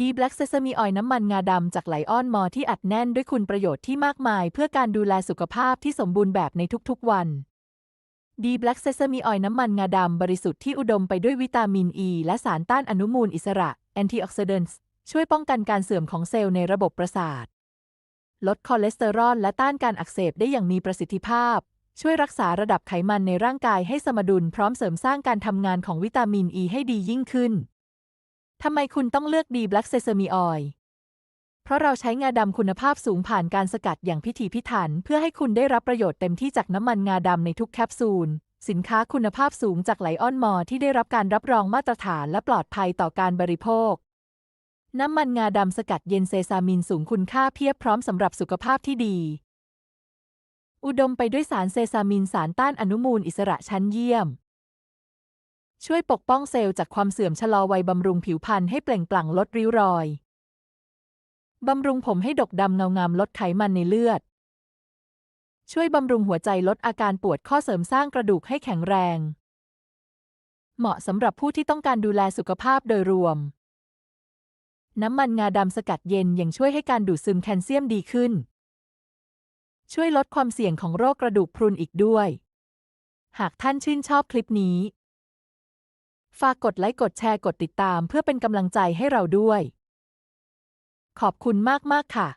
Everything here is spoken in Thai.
ดีแบล็กเซซามีออยน้ำมันงาดำจากไลออนมอที่อัดแน่นด้วยคุณประโยชน์ที่มากมาย เพื่อการดูแลสุขภาพที่สมบูรณ์แบบในทุกๆวันดีแบล็กเซซามีออยน้ำมันงาดำบริสุทธิ์ที่อุดมไปด้วยวิตามินอ e ีและสารต้านอนุมูลอิสระแอนตี้ออกซิแดนต์ช่วยป้องกันการเสื่อมของเซลล์ในระบบประสาท ลดคอเลสเตอรอลและต้านการอักเสบได้อย่างมีประสิทธิภาพ ช่วยรักษาระดับไขมันในร่างกายให้สมดุลพร้อมเสริมสร้างการทำงานของวิตามินอ e ีให้ดียิ่งขึ้น ทำไมคุณต้องเลือกดีแบล็กเซซามีออยเพราะเราใช้งาดำคุณภาพสูงผ่านการสกัดอย่างพิถีพิถัน เพื่อให้คุณได้รับประโยชน์เต็มที่จากน้ำมันงาดำในทุกแคปซูล สินค้าคุณภาพสูงจากไลออนมอที่ได้รับการรับรองมาตรฐานและปลอดภัยต่อการบริโภค น้ำมันงาดำสกัดเย็นเซซามินสูงคุณค่าเพียบพร้อมสำหรับสุขภาพที่ดี อุดมไปด้วยสารเซซามินสารต้านอนุมูลอิสระชั้นเยี่ยม ช่วยปกป้องเซลล์จากความเสื่อมชะลอวัยบำรุงผิวพรรณให้เปล่งปลั่งลดริ้วรอย บำรุงผมให้ดกดำเงางามลดไขมันในเลือด ช่วยบำรุงหัวใจลดอาการปวดข้อเสริมสร้างกระดูกให้แข็งแรง เหมาะสำหรับผู้ที่ต้องการดูแลสุขภาพโดยรวม น้ำมันงาดำสกัดเย็นยังช่วยให้การดูดซึมแคลเซียมดีขึ้น ช่วยลดความเสี่ยงของโรคกระดูกพรุนอีกด้วย หากท่านชื่นชอบคลิปนี้ ฝากกดไลค์กดแชร์กดติดตามเพื่อเป็นกำลังใจให้เราด้วย ขอบคุณมากๆค่ะ